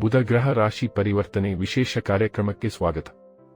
ಬುಧ ಗ್ರಹ ರಾಶಿ ಪರಿವರ್ತನೆ ವಿಶೇಷ ಕಾರ್ಯಕ್ರಮಕ್ಕೆ ಸ್ವಾಗತ.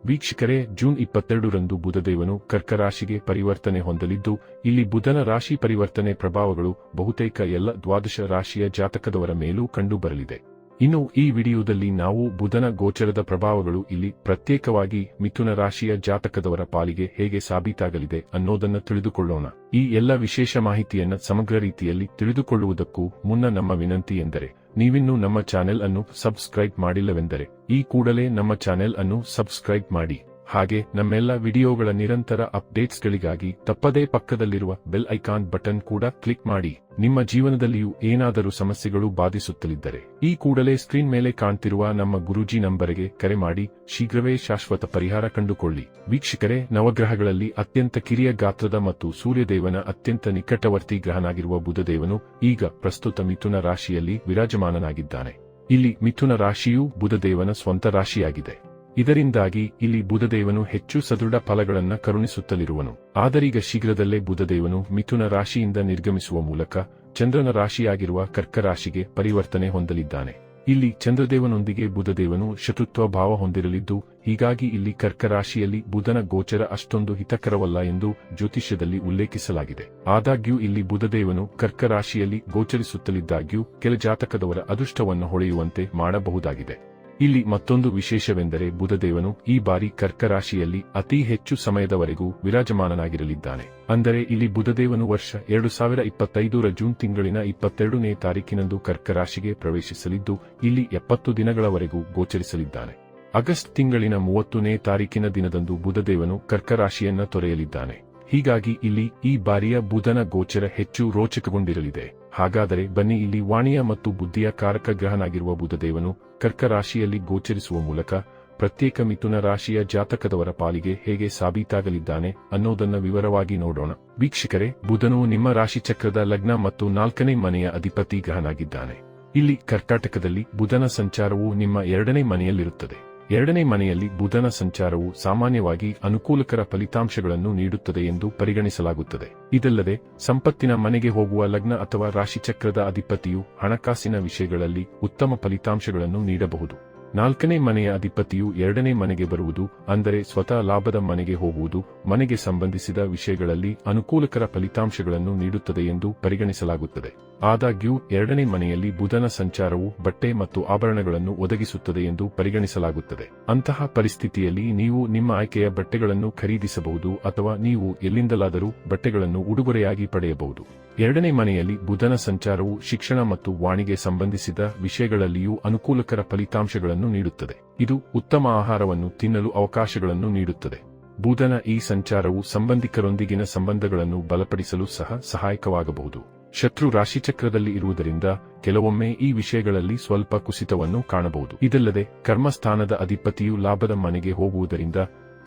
ವೀಕ್ಷಕರೇ, ಜೂನ್ ಇಪ್ಪತ್ತೆರಡರಂದು ಬುಧದೇವನು ಕರ್ಕ ರಾಶಿಗೆ ಪರಿವರ್ತನೆ ಹೊಂದಲಿದ್ದು, ಇಲ್ಲಿ ಬುಧನ ರಾಶಿ ಪರಿವರ್ತನೆ ಪ್ರಭಾವಗಳು ಬಹುತೇಕ ಎಲ್ಲ ದ್ವಾದಶ ರಾಶಿಯ ಜಾತಕದವರ ಮೇಲೂ ಕಂಡುಬರಲಿದೆ. ಇನ್ನು ಈ ವಿಡಿಯೋದಲ್ಲಿ ನಾವು ಬುಧನ ಗೋಚರದ ಪ್ರಭಾವಗಳು ಇಲ್ಲಿ ಪ್ರತ್ಯೇಕವಾಗಿ ಮಿಥುನ ರಾಶಿಯ ಜಾತಕದವರ ಪಾಲಿಗೆ ಹೇಗೆ ಸಾಬೀತಾಗಲಿದೆ ಅನ್ನೋದನ್ನ ತಿಳಿದುಕೊಳ್ಳೋಣ. ಈ ಎಲ್ಲ ವಿಶೇಷ ಮಾಹಿತಿಯನ್ನ ಸಮಗ್ರ ರೀತಿಯಲ್ಲಿ ತಿಳಿದುಕೊಳ್ಳುವುದಕ್ಕೂ ಮುನ್ನ ನಮ್ಮ ವಿನಂತಿ ಎಂದರೆ, ನೀವಿನ್ನೂ ನಮ್ಮ ಚಾನೆಲ್ ಅನ್ನು ಸಬ್ಸ್ಕ್ರೈಬ್ ಮಾಡಿಲ್ಲವೆಂದರೆ, ಈ ಕೂಡಲೇ ನಮ್ಮ ಚಾನೆಲ್ ಅನ್ನು ಸಬ್ಸ್ಕ್ರೈಬ್ ಮಾಡಿ. ಹಾಗೆ ನಮ್ಮೆಲ್ಲ ವಿಡಿಯೋಗಳ ನಿರಂತರ ಅಪ್ಡೇಟ್ಸ್ಗಳಿಗಾಗಿ ತಪ್ಪದೇ ಪಕ್ಕದಲ್ಲಿರುವ ಬೆಲ್ ಐಕಾನ್ ಬಟನ್ ಕೂಡ ಕ್ಲಿಕ್ ಮಾಡಿ. ನಿಮ್ಮ ಜೀವನದಲ್ಲಿಯೂ ಏನಾದರೂ ಸಮಸ್ಯೆಗಳು ಬಾಧಿಸುತ್ತಲಿದ್ದರೆ ಈ ಕೂಡಲೇ ಸ್ಕ್ರೀನ್ ಮೇಲೆ ಕಾಣ್ತಿರುವ ನಮ್ಮ ಗುರೂಜಿ ನಂಬರಿಗೆ ಕರೆ ಮಾಡಿ. ಶೀಘ್ರವೇ ಶಾಶ್ವತ ಪರಿಹಾರ ಕಂಡುಕೊಳ್ಳಿ. ವೀಕ್ಷಕರೇ, ನವಗ್ರಹಗಳಲ್ಲಿ ಅತ್ಯಂತ ಕಿರಿಯ ಗಾತ್ರದ ಮತ್ತು ಸೂರ್ಯದೇವನ ಅತ್ಯಂತ ನಿಕಟವರ್ತಿ ಗ್ರಹನಾಗಿರುವ ಬುಧದೇವನು ಈಗ ಪ್ರಸ್ತುತ ಮಿಥುನ ರಾಶಿಯಲ್ಲಿ ವಿರಾಜಮಾನನಾಗಿದ್ದಾನೆ. ಇಲ್ಲಿ ಮಿಥುನ ರಾಶಿಯೂ ಬುಧದೇವನ ಸ್ವಂತ ರಾಶಿಯಾಗಿದೆ. ಇದರಿಂದಾಗಿ ಇಲ್ಲಿ ಬುಧದೇವನು ಹೆಚ್ಚು ಸದೃಢ ಫಲಗಳನ್ನು ಕರುಣಿಸುತ್ತಲಿರುವನು. ಆದರೀಗ ಶೀಘ್ರದಲ್ಲೇ ಬುಧದೇವನು ಮಿಥುನ ರಾಶಿಯಿಂದ ನಿರ್ಗಮಿಸುವ ಮೂಲಕ ಚಂದ್ರನ ರಾಶಿಯಾಗಿರುವ ಕರ್ಕ ರಾಶಿಗೆ ಪರಿವರ್ತನೆ ಹೊಂದಲಿದ್ದಾನೆ. ಇಲ್ಲಿ ಚಂದ್ರದೇವನೊಂದಿಗೆ ಬುಧದೇವನು ಶತ್ರುತ್ವ ಭಾವ ಹೊಂದಿರಲಿದ್ದು, ಹೀಗಾಗಿ ಇಲ್ಲಿ ಕರ್ಕ ರಾಶಿಯಲ್ಲಿ ಬುಧನ ಗೋಚರ ಅಷ್ಟೊಂದು ಹಿತಕರವಲ್ಲ ಎಂದು ಜ್ಯೋತಿಷ್ಯದಲ್ಲಿ ಉಲ್ಲೇಖಿಸಲಾಗಿದೆ. ಆದಾಗ್ಯೂ ಇಲ್ಲಿ ಬುಧದೇವನು ಕರ್ಕ ರಾಶಿಯಲ್ಲಿ ಗೋಚರಿಸುತ್ತಲಿದ್ದಾಗ್ಯೂ ಕೆಲ ಜಾತಕದವರ ಅದೃಷ್ಟವನ್ನು ಹೊಳೆಯುವಂತೆ ಮಾಡಬಹುದಾಗಿದೆ. ಇಲ್ಲಿ ಮತ್ತೊಂದು ವಿಶೇಷವೆಂದರೆ ಬುಧದೇವನು ಈ ಬಾರಿ ಕರ್ಕರಾಶಿಯಲ್ಲಿ ಅತಿ ಹೆಚ್ಚು ಸಮಯದವರೆಗೂ ವಿರಾಜಮಾನನಾಗಿರಲಿದ್ದಾನೆ. ಅಂದರೆ ಇಲ್ಲಿ ಬುಧದೇವನು ವರ್ಷ ಎರಡು ಸಾವಿರ ಇಪ್ಪತ್ತೈದರ ಜೂನ್ ತಿಂಗಳಿನ ಇಪ್ಪತ್ತೆರಡನೇ ತಾರೀಕಿನಂದು ಕರ್ಕರಾಶಿಗೆ ಪ್ರವೇಶಿಸಲಿದ್ದು, ಇಲ್ಲಿ ಎಪ್ಪತ್ತು ದಿನಗಳವರೆಗೂ ಗೋಚರಿಸಲಿದ್ದಾನೆ. ಆಗಸ್ಟ್ ತಿಂಗಳಿನ ಮೂವತ್ತನೇ ತಾರೀಕಿನ ದಿನದಂದು ಬುಧದೇವನು ಕರ್ಕರಾಶಿಯನ್ನ ತೊರೆಯಲಿದ್ದಾನೆ. ಹೀಗಾಗಿ ಇಲ್ಲಿ ಈ ಬಾರಿಯ ಬುಧನ ಗೋಚರ ಹೆಚ್ಚು ರೋಚಕಗೊಂಡಿರಲಿದೆ. ಹಾಗಾದರೆ ಬನ್ನಿ ಇಲ್ಲಿ ವಾಣಿಯ ಮತ್ತು ಬುದ್ಧಿಯ ಕಾರಕ ಗ್ರಹನಾಗಿರುವ ಬುಧದೇವನು ಕರ್ಕ ರಾಶಿಯಲ್ಲಿ ಗೋಚರಿಸುವ ಮೂಲಕ ಪ್ರತ್ಯೇಕ ಮಿಥುನ ರಾಶಿಯ ಜಾತಕದವರ ಪಾಲಿಗೆ ಹೇಗೆ ಸಾಬೀತಾಗಲಿದ್ದಾನೆ ಅನ್ನೋದನ್ನ ವಿವರವಾಗಿ ನೋಡೋಣ. ವೀಕ್ಷಕರೇ, ಬುಧನು ನಿಮ್ಮ ರಾಶಿಚಕ್ರದ ಲಗ್ನ ಮತ್ತು ನಾಲ್ಕನೇ ಮನೆಯ ಅಧಿಪತಿ ಗ್ರಹನಾಗಿದ್ದಾನೆ. ಇಲ್ಲಿ ಕರ್ಕಾಟಕದಲ್ಲಿ ಬುಧನ ಸಂಚಾರವು ನಿಮ್ಮ ಎರಡನೇ ಮನೆಯಲ್ಲಿರುತ್ತದೆ. ಎರಡನೇ ಮನೆಯಲ್ಲಿ ಬುಧನ ಸಂಚಾರವು ಸಾಮಾನ್ಯವಾಗಿ ಅನುಕೂಲಕರ ಫಲಿತಾಂಶಗಳನ್ನು ನೀಡುತ್ತದೆ ಎಂದು ಪರಿಗಣಿಸಲಾಗುತ್ತದೆ. ಇದಲ್ಲದೆ, ಸಂಪತ್ತಿನ ಮನೆಗೆ ಹೋಗುವ ಲಗ್ನ ಅಥವಾ ರಾಶಿಚಕ್ರದ ಅಧಿಪತಿಯು ಹಣಕಾಸಿನ ವಿಷಯಗಳಲ್ಲಿ ಉತ್ತಮ ಫಲಿತಾಂಶಗಳನ್ನು ನೀಡಬಹುದು. ನಾಲ್ಕನೇ ಮನೆಯ ಅಧಿಪತಿಯು ಎರಡನೇ ಮನೆಗೆ ಬರುವುದು, ಅಂದರೆ ಸ್ವತಃ ಲಾಭದ ಮನೆಗೆ ಹೋಗುವುದು, ಮನೆಗೆ ಸಂಬಂಧಿಸಿದ ವಿಷಯಗಳಲ್ಲಿ ಅನುಕೂಲಕರ ಫಲಿತಾಂಶಗಳನ್ನು ನೀಡುತ್ತದೆ ಎಂದು ಪರಿಗಣಿಸಲಾಗುತ್ತದೆ. ಆದಾಗ್ಯೂ, ಎರಡನೇ ಮನೆಯಲ್ಲಿ ಬುಧನ ಸಂಚಾರವು ಬಟ್ಟೆ ಮತ್ತು ಆಭರಣಗಳನ್ನು ಒದಗಿಸುತ್ತದೆ ಎಂದು ಪರಿಗಣಿಸಲಾಗುತ್ತದೆ. ಅಂತಹ ಪರಿಸ್ಥಿತಿಯಲ್ಲಿ ನೀವು ನಿಮ್ಮ ಆಯ್ಕೆಯ ಬಟ್ಟೆಗಳನ್ನು ಖರೀದಿಸಬಹುದು ಅಥವಾ ನೀವು ಎಲ್ಲಿಂದಲಾದರೂ ಬಟ್ಟೆಗಳನ್ನು ಉಡುಗೊರೆಯಾಗಿ ಪಡೆಯಬಹುದು. ಎರಡನೇ ಮನೆಯಲ್ಲಿ ಬುಧನ ಸಂಚಾರವು ಶಿಕ್ಷಣ ಮತ್ತು ವಾಣಿಗೆ ಸಂಬಂಧಿಸಿದ ವಿಷಯಗಳಲ್ಲಿಯೂ ಅನುಕೂಲಕರ ಫಲಿತಾಂಶಗಳನ್ನು ನೀಡುತ್ತದೆ. ಇದು ಉತ್ತಮ ಆಹಾರವನ್ನು ತಿನ್ನಲು ಅವಕಾಶಗಳನ್ನು ನೀಡುತ್ತದೆ. ಬುಧನ ಈ ಸಂಚಾರವು ಸಂಬಂಧಿಕರೊಂದಿಗಿನ ಸಂಬಂಧಗಳನ್ನು ಬಲಪಡಿಸಲು ಸಹ ಸಹಾಯಕವಾಗಬಹುದು. ಶತ್ರು ರಾಶಿಚಕ್ರದಲ್ಲಿ ಇರುವುದರಿಂದ ಕೆಲವೊಮ್ಮೆ ಈ ವಿಷಯಗಳಲ್ಲಿ ಸ್ವಲ್ಪ ಕುಸಿತವನ್ನು ಕಾಣಬಹುದು. ಇದಲ್ಲದೆ, ಕರ್ಮಸ್ಥಾನದ ಅಧಿಪತಿಯು ಲಾಭದ ಮನೆಗೆ ಹೋಗುವುದರಿಂದ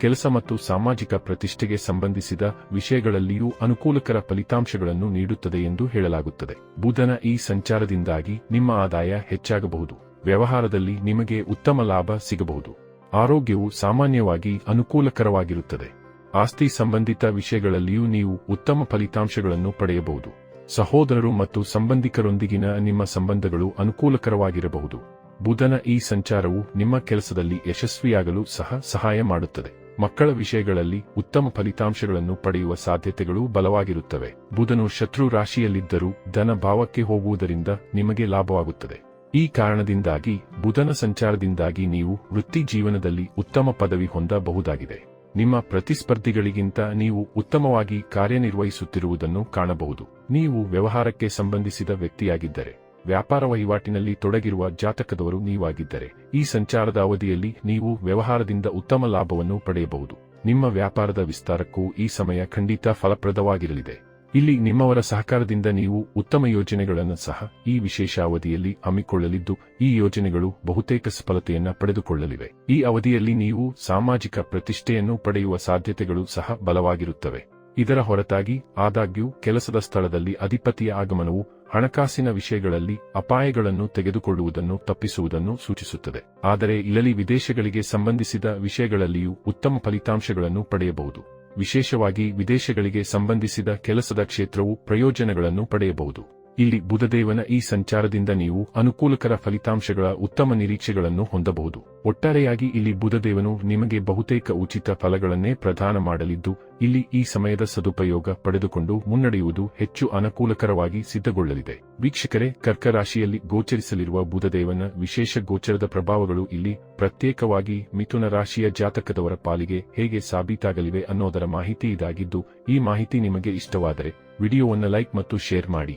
ಕೆಲಸ ಮತ್ತು ಸಾಮಾಜಿಕ ಪ್ರತಿಷ್ಠೆಗೆ ಸಂಬಂಧಿಸಿದ ವಿಷಯಗಳಲ್ಲಿಯೂ ಅನುಕೂಲಕರ ಫಲಿತಾಂಶಗಳನ್ನು ನೀಡುತ್ತದೆ ಎಂದು ಹೇಳಲಾಗುತ್ತದೆ. ಬುಧನ ಈ ಸಂಚಾರದಿಂದಾಗಿ ನಿಮ್ಮ ಆದಾಯ ಹೆಚ್ಚಾಗಬಹುದು. ವ್ಯವಹಾರದಲ್ಲಿ ನಿಮಗೆ ಉತ್ತಮ ಲಾಭ ಸಿಗಬಹುದು. ಆರೋಗ್ಯವು ಸಾಮಾನ್ಯವಾಗಿ ಅನುಕೂಲಕರವಾಗಿರುತ್ತದೆ. ಆಸ್ತಿ ಸಂಬಂಧಿತ ವಿಷಯಗಳಲ್ಲಿಯೂ ನೀವು ಉತ್ತಮ ಫಲಿತಾಂಶಗಳನ್ನು ಪಡೆಯಬಹುದು. ಸಹೋದರರು ಮತ್ತು ಸಂಬಂಧಿಕರೊಂದಿಗಿನ ನಿಮ್ಮ ಸಂಬಂಧಗಳು ಅನುಕೂಲಕರವಾಗಿರಬಹುದು. ಬುಧನ ಈ ಸಂಚಾರವು ನಿಮ್ಮ ಕೆಲಸದಲ್ಲಿ ಯಶಸ್ವಿಯಾಗಲು ಸಹ ಸಹಾಯ ಮಾಡುತ್ತದೆ. ಮಕ್ಕಳ ವಿಷಯಗಳಲ್ಲಿ ಉತ್ತಮ ಫಲಿತಾಂಶಗಳನ್ನು ಪಡೆಯುವ ಸಾಧ್ಯತೆಗಳು ಬಲವಾಗಿರುತ್ತವೆ. ಬುಧನು ಶತ್ರು ರಾಶಿಯಲ್ಲಿದ್ದರೂ ಧನ ಭಾವಕ್ಕೆ ಹೋಗುವುದರಿಂದ ನಿಮಗೆ ಲಾಭವಾಗುತ್ತದೆ. ಈ ಕಾರಣದಿಂದಾಗಿ ಬುಧನ ಸಂಚಾರದಿಂದಾಗಿ ನೀವು ವೃತ್ತಿ ಜೀವನದಲ್ಲಿ ಉತ್ತಮ ಪದವಿ ಹೊಂದಬಹುದಾಗಿದೆ. ನಿಮ್ಮ ಪ್ರತಿಸ್ಪರ್ಧಿಗಳಿಗಿಂತ ನೀವು ಉತ್ತಮವಾಗಿ ಕಾರ್ಯನಿರ್ವಹಿಸುತ್ತಿರುವುದನ್ನು ಕಾಣಬಹುದು. ನೀವು ವ್ಯವಹಾರಕ್ಕೆ ಸಂಬಂಧಿಸಿದ ವ್ಯಕ್ತಿಯಾಗಿದ್ದರೆ, ವ್ಯಾಪಾರ ವಹಿವಾಟಿನಲ್ಲಿ ತೊಡಗಿರುವ ಜಾತಕದವರು ನೀವಾಗಿದ್ದರೆ, ಈ ಸಂಚಾರದ ಅವಧಿಯಲ್ಲಿ ನೀವು ವ್ಯವಹಾರದಿಂದ ಉತ್ತಮ ಲಾಭವನ್ನು ಪಡೆಯಬಹುದು. ನಿಮ್ಮ ವ್ಯಾಪಾರದ ವಿಸ್ತಾರಕ್ಕೂ ಈ ಸಮಯ ಖಂಡಿತ ಫಲಪ್ರದವಾಗಿರಲಿದೆ. ಇಲ್ಲಿ ನಿಮ್ಮವರ ಸಹಕಾರದಿಂದ ನೀವು ಉತ್ತಮ ಯೋಜನೆಗಳನ್ನು ಸಹ ಈ ವಿಶೇಷ ಅವಧಿಯಲ್ಲಿ ಹಮ್ಮಿಕೊಳ್ಳಲಿದ್ದು, ಈ ಯೋಜನೆಗಳು ಬಹುತೇಕ ಸಫಲತೆಯನ್ನು ಪಡೆದುಕೊಳ್ಳಲಿವೆ. ಈ ಅವಧಿಯಲ್ಲಿ ನೀವು ಸಾಮಾಜಿಕ ಪ್ರತಿಷ್ಠೆಯನ್ನು ಪಡೆಯುವ ಸಾಧ್ಯತೆಗಳು ಸಹ ಬಲವಾಗಿರುತ್ತವೆ. ಇದರ ಹೊರತಾಗಿ ಆದಾಗ್ಯೂ ಕೆಲಸದ ಸ್ಥಳದಲ್ಲಿ ಅಧಿಪತಿಯ ಆಗಮನವು ಹಣಕಾಸಿನ ವಿಷಯಗಳಲ್ಲಿ ಅಪಾಯಗಳನ್ನು ತೆಗೆದುಕೊಳ್ಳುವುದನ್ನು ತಪ್ಪಿಸುವುದನ್ನು ಸೂಚಿಸುತ್ತದೆ. ಆದರೆ ಇಲ್ಲಲಿ ವಿದೇಶಗಳಿಗೆ ಸಂಬಂಧಿಸಿದ ವಿಷಯಗಳಲ್ಲಿಯೂ ಉತ್ತಮ ಫಲಿತಾಂಶಗಳನ್ನು ಪಡೆಯಬಹುದು. ವಿಶೇಷವಾಗಿ ವಿದೇಶಗಳಿಗೆ ಸಂಬಂಧಿಸಿದ ಕೆಲಸದ ಕ್ಷೇತ್ರವು ಪ್ರಯೋಜನಗಳನ್ನು ಪಡೆಯಬಹುದು. ಇಲ್ಲಿ ಬುಧದೇವನ ಈ ಸಂಚಾರದಿಂದ ನೀವು ಅನುಕೂಲಕರ ಫಲಿತಾಂಶಗಳ ಉತ್ತಮ ನಿರೀಕ್ಷೆಗಳನ್ನು ಹೊಂದಬಹುದು. ಒಟ್ಟಾರೆಯಾಗಿ ಇಲ್ಲಿ ಬುಧದೇವನು ನಿಮಗೆ ಬಹುತೇಕ ಉಚಿತ ಫಲಗಳನ್ನೇ ಪ್ರದಾನ ಮಾಡಲಿದ್ದು, ಇಲ್ಲಿ ಈ ಸಮಯದ ಸದುಪಯೋಗ ಪಡೆದುಕೊಂಡು ಮುನ್ನಡೆಯುವುದು ಹೆಚ್ಚು ಅನುಕೂಲಕರವಾಗಿ ಸಿದ್ಧಗೊಳ್ಳಲಿದೆ. ವೀಕ್ಷಕರೇ, ಕರ್ಕರಾಶಿಯಲ್ಲಿ ಗೋಚರಿಸಲಿರುವ ಬುಧದೇವನ ವಿಶೇಷ ಗೋಚರದ ಪ್ರಭಾವಗಳು ಇಲ್ಲಿ ಪ್ರತ್ಯೇಕವಾಗಿ ಮಿಥುನ ರಾಶಿಯ ಜಾತಕದವರ ಪಾಲಿಗೆ ಹೇಗೆ ಸಾಬೀತಾಗಲಿವೆ ಅನ್ನೋದರ ಮಾಹಿತಿ ಇದಾಗಿದ್ದು, ಈ ಮಾಹಿತಿ ನಿಮಗೆ ಇಷ್ಟವಾದರೆ ವಿಡಿಯೋವನ್ನು ಲೈಕ್ ಮತ್ತು ಶೇರ್ ಮಾಡಿ.